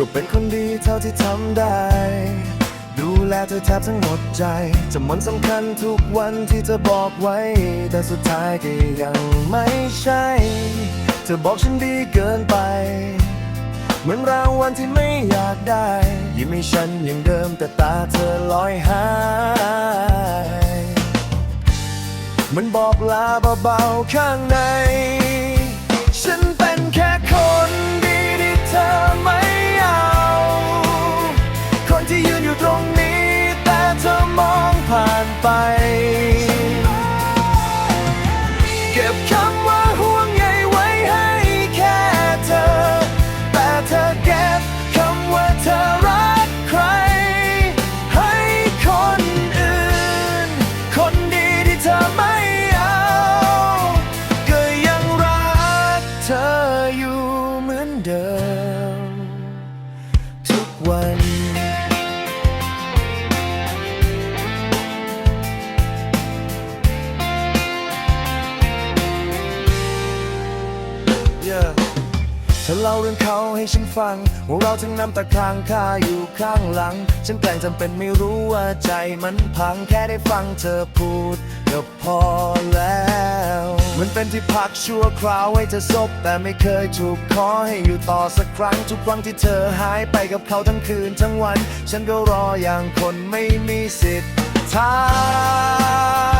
ก็เป็นคนดีเท่าที่ทำได้ ดูแลเธอแทบทั้งหมดใจ จะมันสำคัญทุกวันที่เธอบอกไว้ แต่สุดท้ายก็ยังไม่ใช่ เธอบอกฉันดีเกินไป เหมือนรางวัลที่ไม่อยากได้ ยิ้มให้ฉันอย่างเดิมแต่ตาเธอลอยหายมันบอกลาเบาๆข้างใน ฉันเป็นแค่คน วันเธอเล่าเรื่องเขาให้ฉันฟัง ว่าเราทั้งน้ำตาค้างคาอยู่ข้างหลัง ฉันแกล้งจำเป็นไม่รู้ว่าใจมันพังแค่ได้ฟังเธอพูดก็พอแล้ว เป็นที่พักชั่วคราวให้เธอซบแต่ไม่เคยถูกขอให้อยู่ต่อสักครั้ง ทุกครั้งที่เธอหายไปกับเขาทั้งคืนทั้งวัน ฉันก็รออย่างคนไม่มีสิทธิ์ทา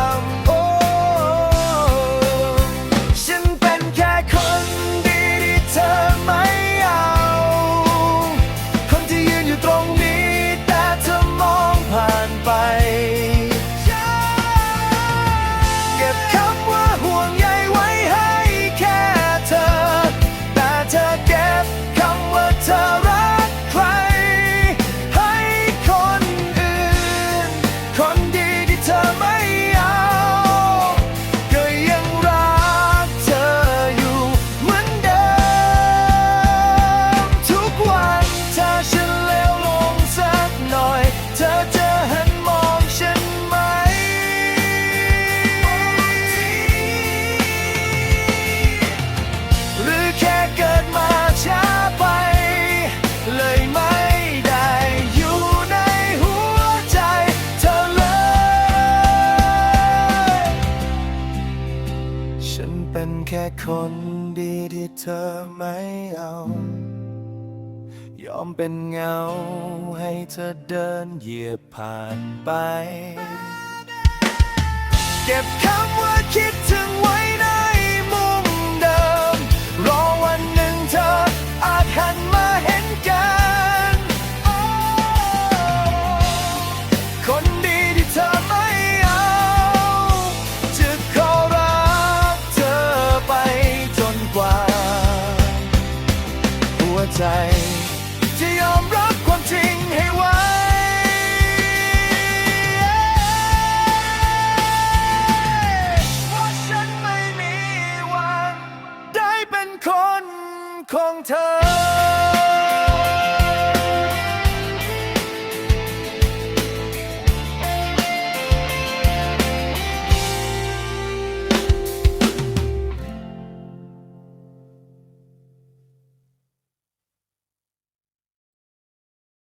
ฉันเป็นแค่คนดีที่เธอไม่เอา ยอมเป็นเงาให้เธอเดินเหยียบผ่านไป เก็บคำว่าคิดถึงไว้ ใจ จะยอมรับความจริงให้ไว้ว่าฉันไม่มีวัน ได้เป็นคนของเธอ